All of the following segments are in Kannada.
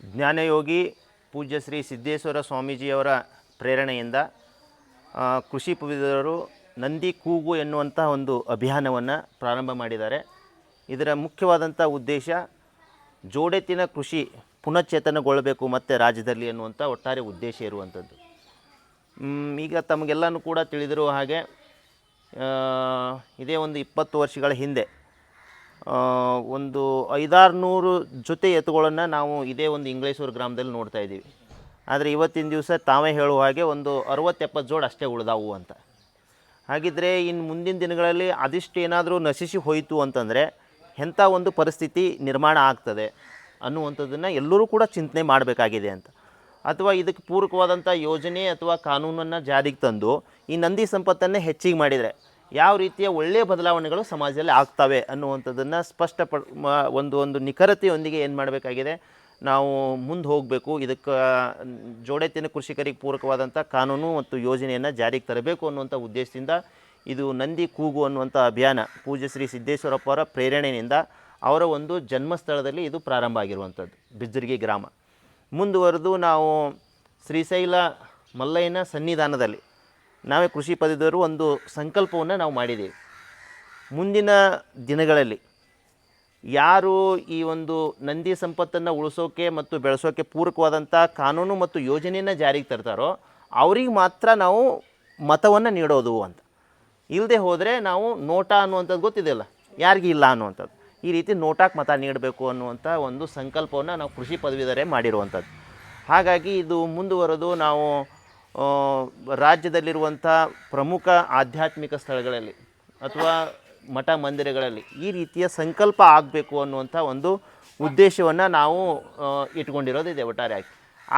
ಜ್ಞಾನಯೋಗಿ ಪೂಜ್ಯ ಶ್ರೀ ಸಿದ್ದೇಶ್ವರ ಸ್ವಾಮೀಜಿಯವರ ಪ್ರೇರಣೆಯಿಂದ ಕೃಷಿ ಪದವೀಧರರು ನಂದಿ ಕೂಗು ಎನ್ನುವಂಥ ಒಂದು ಅಭಿಯಾನವನ್ನು ಪ್ರಾರಂಭ ಮಾಡಿದ್ದಾರೆ. ಇದರ ಮುಖ್ಯವಾದಂಥ ಉದ್ದೇಶ ಜೋಡೆತ್ತಿನ ಕೃಷಿ ಪುನಶ್ಚೇತನಗೊಳ್ಳಬೇಕು ಮತ್ತು ರಾಜ್ಯದಲ್ಲಿ ಅನ್ನುವಂಥ ಒಟ್ಟಾರೆ ಉದ್ದೇಶ ಇರುವಂಥದ್ದು ಈಗ ತಮಗೆಲ್ಲನೂ ಕೂಡ ತಿಳಿದಿರುವ ಹಾಗೆ ಇದೇ ಒಂದು ಇಪ್ಪತ್ತು ವರ್ಷಗಳ ಹಿಂದೆ ಒಂದು ಐದಾರು ನೂರು ಜೊತೆ ಎತ್ತುಗಳನ್ನು ನಾವು ಇದೇ ಒಂದು ಇಂಗ್ಲೇಶ್ವರ ಗ್ರಾಮದಲ್ಲಿ ನೋಡ್ತಾ ಇದ್ದೀವಿ. ಆದರೆ ಇವತ್ತಿನ ದಿವಸ ತಾವೇ ಹೇಳುವ ಹಾಗೆ ಒಂದು ಅರವತ್ತೆಪ್ಪತ್ತು ಜೋಡು ಅಷ್ಟೇ ಉಳಿದಾವು ಅಂತ. ಹಾಗಿದ್ದರೆ ಇನ್ನು ಮುಂದಿನ ದಿನಗಳಲ್ಲಿ ಅದಿಷ್ಟು ಏನಾದರೂ ನಶಿಸಿ ಹೋಯಿತು ಅಂತಂದರೆ ಎಂಥ ಒಂದು ಪರಿಸ್ಥಿತಿ ನಿರ್ಮಾಣ ಆಗ್ತದೆ ಅನ್ನುವಂಥದ್ದನ್ನು ಎಲ್ಲರೂ ಕೂಡ ಚಿಂತನೆ ಮಾಡಬೇಕಾಗಿದೆ ಅಂತ. ಅಥವಾ ಇದಕ್ಕೆ ಪೂರಕವಾದಂಥ ಯೋಜನೆ ಅಥವಾ ಕಾನೂನನ್ನು ಜಾರಿಗೆ ತಂದು ಈ ನಂದಿ ಸಂಪತ್ತನ್ನೇ ಹೆಚ್ಚಿಗೆ ಮಾಡಿದರೆ ಯಾವ ರೀತಿಯ ಒಳ್ಳೆಯ ಬದಲಾವಣೆಗಳು ಸಮಾಜದಲ್ಲಿ ಆಗ್ತವೆ ಅನ್ನುವಂಥದ್ದನ್ನು ಸ್ಪಷ್ಟಪ ಒಂದು ಒಂದು ನಿಖರತೆಯೊಂದಿಗೆ ಏನು ಮಾಡಬೇಕಾಗಿದೆ? ನಾವು ಮುಂದೆ ಹೋಗಬೇಕು. ಇದಕ್ಕೆ ಜೋಡೆತ್ತಿನ ಕೃಷಿಕರಿಗೆ ಪೂರಕವಾದಂಥ ಕಾನೂನು ಮತ್ತು ಯೋಜನೆಯನ್ನು ಜಾರಿಗೆ ತರಬೇಕು ಅನ್ನುವಂಥ ಉದ್ದೇಶದಿಂದ ಇದು ನಂದಿ ಕೂಗು ಅನ್ನುವಂಥ ಅಭಿಯಾನ ಪೂಜ್ಯ ಶ್ರೀ ಸಿದ್ದೇಶ್ವರಪ್ಪ ಪ್ರೇರಣೆಯಿಂದ ಅವರ ಒಂದು ಜನ್ಮಸ್ಥಳದಲ್ಲಿ ಇದು ಪ್ರಾರಂಭ ಆಗಿರುವಂಥದ್ದು, ಬಿಜ್ಜರ್ಗಿ ಗ್ರಾಮ. ಮುಂದುವರೆದು ನಾವು ಶ್ರೀಶೈಲ ಮಲ್ಲಯ್ಯನ ಸನ್ನಿಧಾನದಲ್ಲಿ ನಾವೇ ಕೃಷಿ ಪದವಿದವರು ಒಂದು ಸಂಕಲ್ಪವನ್ನು ನಾವು ಮಾಡಿದ್ದೀವಿ. ಮುಂದಿನ ದಿನಗಳಲ್ಲಿ ಯಾರು ಈ ಒಂದು ನಂದಿ ಸಂಪತ್ತನ್ನು ಉಳಿಸೋಕೆ ಮತ್ತು ಬೆಳೆಸೋಕೆ ಪೂರಕವಾದಂಥ ಕಾನೂನು ಮತ್ತು ಯೋಜನೆಯನ್ನು ಜಾರಿಗೆ ತರ್ತಾರೋ ಅವ್ರಿಗೆ ಮಾತ್ರ ನಾವು ಮತವನ್ನು ನೀಡೋದು ಅಂತ. ಇಲ್ಲದೆ ಹೋದರೆ ನಾವು ನೋಟ ಅನ್ನುವಂಥದ್ದು ಗೊತ್ತಿದೆಯಲ್ಲ? ಯಾರಿಗೂ ಇಲ್ಲ ಅನ್ನುವಂಥದ್ದು. ಈ ರೀತಿ ನೋಟಾಕ್ಕೆ ಮತ ನೀಡಬೇಕು ಅನ್ನುವಂಥ ಒಂದು ಸಂಕಲ್ಪವನ್ನು ನಾವು ಕೃಷಿ ಪದವೀಧರೇ ಮಾಡಿರುವಂಥದ್ದು. ಹಾಗಾಗಿ ಇದು ಮುಂದುವರೆದು ನಾವು ರಾಜ್ಯದಲ್ಲಿರುವಂಥ ಪ್ರಮುಖ ಆಧ್ಯಾತ್ಮಿಕ ಸ್ಥಳಗಳಲ್ಲಿ ಅಥವಾ ಮಠ ಮಂದಿರಗಳಲ್ಲಿ ಈ ರೀತಿಯ ಸಂಕಲ್ಪ ಆಗಬೇಕು ಅನ್ನುವಂಥ ಒಂದು ಉದ್ದೇಶವನ್ನು ನಾವು ಇಟ್ಕೊಂಡಿರೋದು ಇದೆ ಒಟ್ಟಾರೆ ಒಟ್ಟಾರೆಯಾಗಿ.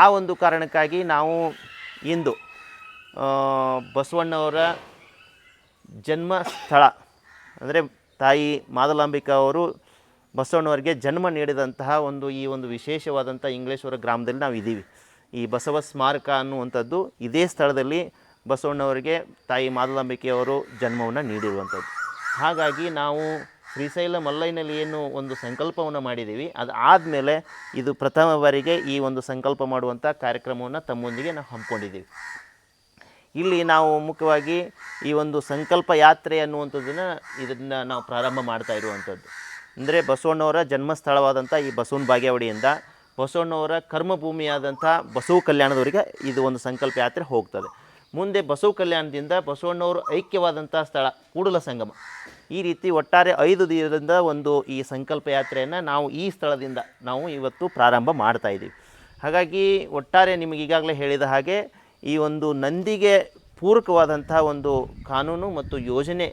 ಆ ಒಂದು ಕಾರಣಕ್ಕಾಗಿ ನಾವು ಇಂದು ಬಸವಣ್ಣವರ ಜನ್ಮ ಸ್ಥಳ, ಅಂದರೆ ತಾಯಿ ಮಾದಲಾಂಬಿಕಾ ಅವರು ಬಸವಣ್ಣವರಿಗೆ ಜನ್ಮ ನೀಡಿದಂತಹ ಒಂದು ಈ ಒಂದು ವಿಶೇಷವಾದಂಥ ಇಂಗ್ಲೇಶ್ವರ ಗ್ರಾಮದಲ್ಲಿ ನಾವು ಇದ್ದೀವಿ. ಈ ಬಸವ ಸ್ಮಾರಕ ಅನ್ನುವಂಥದ್ದು ಇದೇ ಸ್ಥಳದಲ್ಲಿ ಬಸವಣ್ಣವರಿಗೆ ತಾಯಿ ಮಾದಲಾಂಬಿಕೆಯವರು ಜನ್ಮವನ್ನು ನೀಡಿರುವಂಥದ್ದು. ಹಾಗಾಗಿ ನಾವು ಶ್ರೀಶೈಲ ಮಲ್ಲೈನಲ್ಲಿ ಏನು ಒಂದು ಸಂಕಲ್ಪವನ್ನು ಮಾಡಿದ್ದೀವಿ. ಅದು ಆದಮೇಲೆ ಇದು ಪ್ರಥಮ ಬಾರಿಗೆ ಈ ಒಂದು ಸಂಕಲ್ಪ ಮಾಡುವಂಥ ಕಾರ್ಯಕ್ರಮವನ್ನು ತಮ್ಮೊಂದಿಗೆ ನಾವು ಹಮ್ಮಿಕೊಂಡಿದ್ದೀವಿ. ಇಲ್ಲಿ ನಾವು ಮುಖ್ಯವಾಗಿ ಈ ಒಂದು ಸಂಕಲ್ಪ ಯಾತ್ರೆ ಅನ್ನುವಂಥದ್ದನ್ನು ಇದನ್ನು ನಾವು ಪ್ರಾರಂಭ ಮಾಡ್ತಾ ಇರುವಂಥದ್ದು. ಅಂದರೆ ಬಸವಣ್ಣವರ ಜನ್ಮಸ್ಥಳವಾದಂಥ ಈ ಬಸವನ ಬಾಗೇವಾಡಿಯಿಂದ ಬಸವಣ್ಣವರ ಕರ್ಮಭೂಮಿಯಾದಂಥ ಬಸವ ಕಲ್ಯಾಣದವರಿಗೆ ಇದು ಒಂದು ಸಂಕಲ್ಪ ಯಾತ್ರೆ ಹೋಗ್ತದೆ. ಮುಂದೆ ಬಸವ ಕಲ್ಯಾಣದಿಂದ ಬಸವಣ್ಣವರು ಐಕ್ಯವಾದಂಥ ಸ್ಥಳ ಕೂಡಲ ಸಂಗಮ. ಈ ರೀತಿ ಒಟ್ಟಾರೆ ಐದು ದಿನದಿಂದ ಒಂದು ಈ ಸಂಕಲ್ಪ ಯಾತ್ರೆಯನ್ನು ನಾವು ಈ ಸ್ಥಳದಿಂದ ನಾವು ಇವತ್ತು ಪ್ರಾರಂಭ ಮಾಡ್ತಾ ಇದ್ದೀವಿ. ಹಾಗಾಗಿ ಒಟ್ಟಾರೆ ನಿಮಗೆ ಈಗಾಗಲೇ ಹೇಳಿದ ಹಾಗೆ ಈ ಒಂದು ನಂದಿಗೆ ಪೂರಕವಾದಂಥ ಒಂದು ಕಾನೂನು ಮತ್ತು ಯೋಜನೆ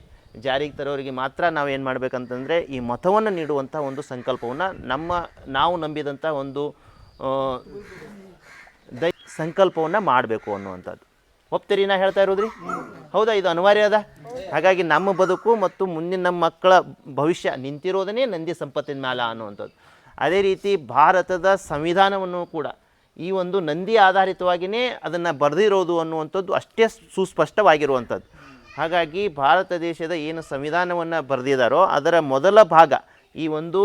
ಜಾರಿಗೆ ತರೋರಿಗೆ ಮಾತ್ರ ನಾವು ಏನು ಮಾಡಬೇಕಂತಂದರೆ ಈ ಮತವನ್ನು ನೀಡುವಂಥ ಒಂದು ಸಂಕಲ್ಪವನ್ನು ನಮ್ಮ, ನಾವು ನಂಬಿದಂಥ ಒಂದು ದೈ ಸಂಕಲ್ಪವನ್ನು ಮಾಡಬೇಕು ಅನ್ನುವಂಥದ್ದು. ಒಪ್ತೀರಿ ನಾ ಹೇಳ್ತಾ ಇರೋದ್ರಿ? ಹೌದಾ, ಇದು ಅನಿವಾರ್ಯ ಅದ? ಹಾಗಾಗಿ ನಮ್ಮ ಬದುಕು ಮತ್ತು ಮುಂದಿನ ನಮ್ಮ ಮಕ್ಕಳ ಭವಿಷ್ಯ ನಿಂತಿರೋದನ್ನೇ ನಂದಿ ಸಂಪತ್ತಿನ ಮ್ಯಾಲ ಅನ್ನುವಂಥದ್ದು. ಅದೇ ರೀತಿ ಭಾರತದ ಸಂವಿಧಾನವನ್ನು ಕೂಡ ಈ ಒಂದು ನಂದಿ ಆಧಾರಿತವಾಗಿಯೇ ಅದನ್ನು ಬರೆದಿರೋದು ಅನ್ನುವಂಥದ್ದು ಅಷ್ಟೇ ಸುಸ್ಪಷ್ಟವಾಗಿರುವಂಥದ್ದು. ಹಾಗಾಗಿ ಭಾರತ ದೇಶದ ಏನು ಸಂವಿಧಾನವನ್ನು ಬರೆದಿದ್ದಾರೋ ಅದರ ಮೊದಲ ಭಾಗ ಈ ಒಂದು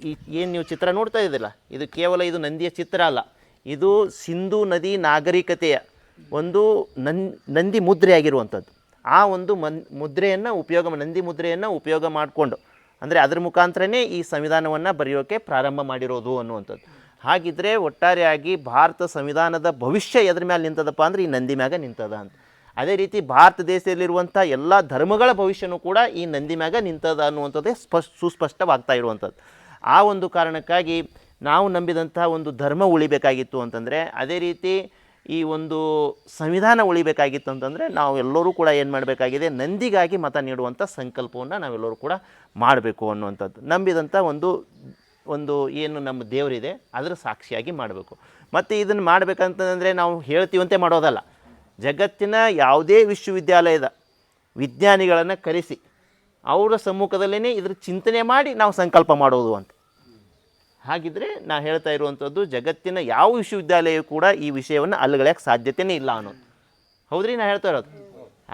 ಈ ಏನು ನೀವು ಚಿತ್ರ ನೋಡ್ತಾ ಇದ್ದಿಲ್ಲ ಇದು ಕೇವಲ ಇದು ನಂದಿಯ ಚಿತ್ರ ಅಲ್ಲ, ಇದು ಸಿಂಧೂ ನದಿ ನಾಗರಿಕತೆಯ ಒಂದು ನನ್, ನಂದಿ ಮುದ್ರೆ ಆಗಿರುವಂಥದ್ದು ಆ ಒಂದು ಮನ್, ಮುದ್ರೆಯನ್ನು ಉಪಯೋಗ ನಂದಿ ಮುದ್ರೆಯನ್ನು ಉಪಯೋಗ ಮಾಡಿಕೊಂಡು, ಅಂದರೆ ಅದರ ಮುಖಾಂತರನೇ ಈ ಸಂವಿಧಾನವನ್ನು ಬರೆಯೋಕ್ಕೆ ಪ್ರಾರಂಭ ಮಾಡಿರೋದು ಅನ್ನುವಂಥದ್ದು. ಹಾಗಿದ್ರೆ ಒಟ್ಟಾರೆಯಾಗಿ ಭಾರತ ಸಂವಿಧಾನದ ಭವಿಷ್ಯ ಎದ್ರ ಮೇಲೆ ನಿಂತದಪ್ಪ ಅಂದರೆ ಈ ನಂದಿ ಮ್ಯಾಗ ನಿಂತದ ಅಂತ. ಅದೇ ರೀತಿ ಭಾರತ ದೇಶದಲ್ಲಿರುವಂಥ ಎಲ್ಲ ಧರ್ಮಗಳ ಭವಿಷ್ಯನೂ ಕೂಡ ಈ ನಂದಿ ಮ್ಯಾಗ ನಿಂತದ ಅನ್ನುವಂಥದ್ದೇ ಸ್ಪಷ್ಟ ಸುಸ್ಪಷ್ಟವಾಗ್ತಾ ಇರುವಂಥದ್ದು. ಆ ಒಂದು ಕಾರಣಕ್ಕಾಗಿ ನಾವು ನಂಬಿದಂಥ ಒಂದು ಧರ್ಮ ಉಳಿಬೇಕಾಗಿತ್ತು ಅಂತಂದರೆ, ಅದೇ ರೀತಿ ಈ ಒಂದು ಸಂವಿಧಾನ ಉಳಿಬೇಕಾಗಿತ್ತು ಅಂತಂದರೆ, ನಾವು ಎಲ್ಲರೂ ಕೂಡ ಏನು ಮಾಡಬೇಕಾಗಿದೆ, ನಂದಿಗಾಗಿ ಮತ ನೀಡುವಂಥ ಸಂಕಲ್ಪವನ್ನು ನಾವೆಲ್ಲರೂ ಕೂಡ ಮಾಡಬೇಕು ಅನ್ನುವಂಥದ್ದು. ನಂಬಿದಂಥ ಒಂದು ಒಂದು ಏನು ನಮ್ಮ ದೇವರಿದೆ, ಅದರ ಸಾಕ್ಷಿಯಾಗಿ ಮಾಡಬೇಕು. ಮತ್ತು ಇದನ್ನು ಮಾಡಬೇಕಂತಂದರೆ ನಾವು ಹೇಳ್ತೀವಂತೆ ಮಾಡೋದಲ್ಲ. ಜಗತ್ತಿನ ಯಾವುದೇ ವಿಶ್ವವಿದ್ಯಾಲಯದ ವಿಜ್ಞಾನಿಗಳನ್ನು ಕರೆಸಿ, ಅವರ ಸಮ್ಮುಖದಲ್ಲೇ ಇದ್ರ ಚಿಂತನೆ ಮಾಡಿ ನಾವು ಸಂಕಲ್ಪ ಮಾಡೋದು ಅಂತ. ಹಾಗಿದ್ರೆ ನಾ ಹೇಳ್ತಾ ಇರುವಂಥದ್ದು ಜಗತ್ತಿನ ಯಾವ ವಿಶ್ವವಿದ್ಯಾಲಯ ಕೂಡ ಈ ವಿಷಯವನ್ನು ಅಲ್ಲಗಳೆಯಕ್ಕೆ ಸಾಧ್ಯತೆಯೇ ಇಲ್ಲ ಅನ್ನೋದು. ಹೌದ್ರಿ ನಾ ಹೇಳ್ತಾ ಇರೋದು?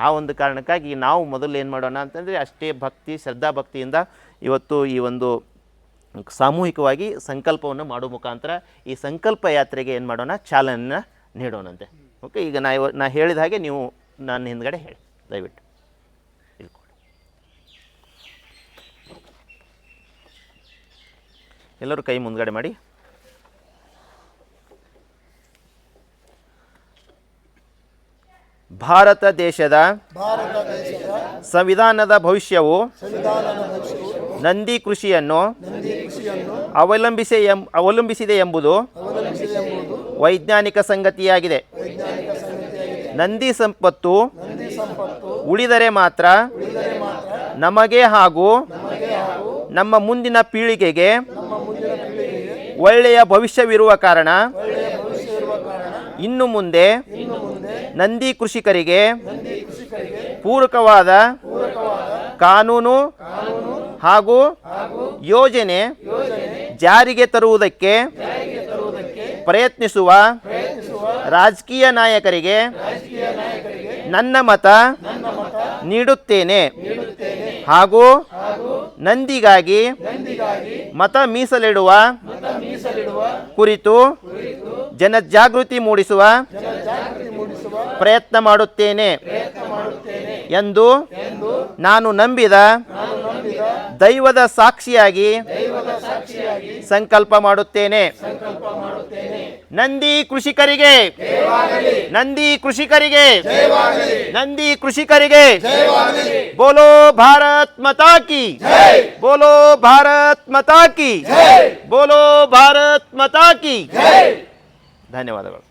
ಆ ಒಂದು ಕಾರಣಕ್ಕಾಗಿ ನಾವು ಮೊದಲು ಏನು ಮಾಡೋಣ ಅಂತಂದರೆ ಅಷ್ಟೇ ಭಕ್ತಿ, ಶ್ರದ್ಧಾ ಭಕ್ತಿಯಿಂದ ಇವತ್ತು ಈ ಒಂದು ಸಾಮೂಹಿಕವಾಗಿ ಸಂಕಲ್ಪವನ್ನು ಮಾಡುವ ಮುಖಾಂತರ ಈ ಸಂಕಲ್ಪ ಯಾತ್ರೆಗೆ ಏನು ಮಾಡೋಣ? ಚಾಲನೆಯನ್ನು ನೀಡೋಣಂತೆ. ಓಕೆ ಈಗ ನಾ ಇವ ನಾ ಹೇಳಿದ ಹಾಗೆ ನೀವು ನನ್ನ ಹಿಂದ್ಗಡೆ ಹೇಳಿ. ದಯವಿಟ್ಟು. ಇಲ್ಲಿ ಎಲ್ಲರೂ ಕೈ ಮುಂದ್ಗಡೆ ಮಾಡಿ. ಭಾರತ ದೇಶದ ಸಂವಿಧಾನದ ಭವಿಷ್ಯವು ನಂದಿ ಕೃಷಿಯನ್ನು ಅವಲಂಬಿಸಿ ಅವಲಂಬಿಸಿದೆ ಎಂಬುದು ವೈಜ್ಞಾನಿಕ ಸಂಗತಿಯಾಗಿದೆ. ನಂದಿ ಸಂಪತ್ತು ಉಳಿದರೆ ಮಾತ್ರ ನಮಗೆ ಹಾಗೂ ನಮ್ಮ ಮುಂದಿನ ಪೀಳಿಗೆಗೆ ಒಳ್ಳೆಯ ಭವಿಷ್ಯವಿರುವ ಕಾರಣ ಇನ್ನು ಮುಂದೆ ನಂದಿ ಕೃಷಿಕರಿಗೆ ಪೂರಕವಾದ ಕಾನೂನು ಹಾಗೂ ಯೋಜನೆ ಜಾರಿಗೆ ತರುವುದಕ್ಕೆ ಪ್ರಯತ್ನಿಸುವ ರಾಜಕೀಯ ನಾಯಕರಿಗೆ ನನ್ನ ಮತ ನೀಡುತ್ತೇನೆ ಹಾಗೂ ನಂದಿಗಾಗಿ ಮತ ಮೀಸಲಿಡುವ ಕುರಿತು ಜನಜಾಗೃತಿ ಮೂಡಿಸುವ ಪ್ರಯತ್ನ ಮಾಡುತ್ತೇನೆ ಎಂದು ನಾನು ನಂಬಿದ ದೈವದ ಸಾಕ್ಷಿಯಾಗಿ ಸಂಕಲ್ಪ ಮಾಡುತ್ತೇನೆ. ನಂದಿ ಕೃಷಿಕರಿಗೆ ನಂದಿ ಕೃಷಿಕರಿಗೆ ನಂದಿ ಕೃಷಿಕರಿಗೆ ಬೋಲೋ ಭಾರತ್ ಮತಾ ಕಿ ಬೋಲೋ ಭಾರತ್ ಮತಾ ಕಿ ಬೋಲೋ ಭಾರತ್ ಮತಾ ಕಿ ಧನ್ಯವಾದಗಳು